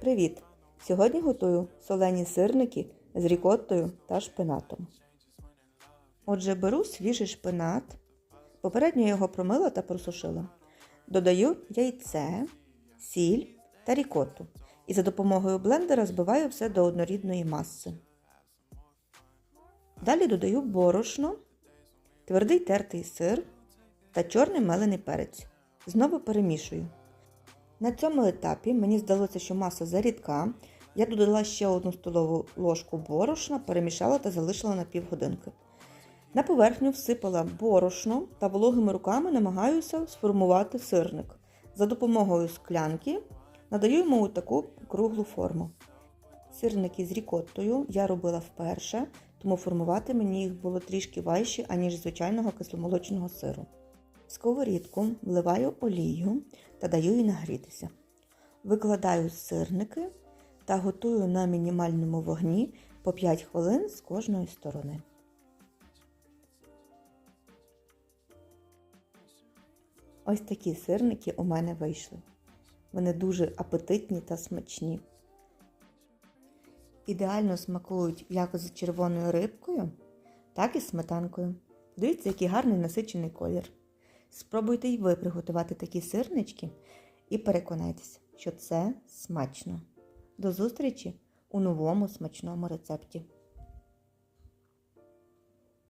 Привіт! Сьогодні готую солені сирники з рікоттою та шпинатом. Отже, беру свіжий шпинат. Попередньо його промила та просушила. Додаю яйце, сіль та рікотту. І за допомогою блендера збиваю все до однорідної маси. Далі додаю борошно, твердий тертий сир та чорний мелений перець. Знову перемішую. На цьому етапі мені здалося, що маса зарідка. Я додала ще одну столову ложку борошна, перемішала та залишила на півгодинки. На поверхню всипала борошно та вологими руками намагаюся сформувати сирник. За допомогою склянки надаю йому таку круглу форму. Сирники з рікоттою я робила вперше, тому формувати мені їх було трішки важче, аніж звичайного кисломолочного сиру. Сковорідку вливаю олію та даю їй нагрітися. Викладаю сирники та готую на мінімальному вогні по 5 хвилин з кожної сторони. Ось такі сирники у мене вийшли. Вони дуже апетитні та смачні. Ідеально смакують як з червоною рибкою, так і з сметанкою. Дивіться, який гарний насичений колір. Спробуйте й ви приготувати такі сирнички і переконайтеся, що це смачно. До зустрічі у новому смачному рецепті.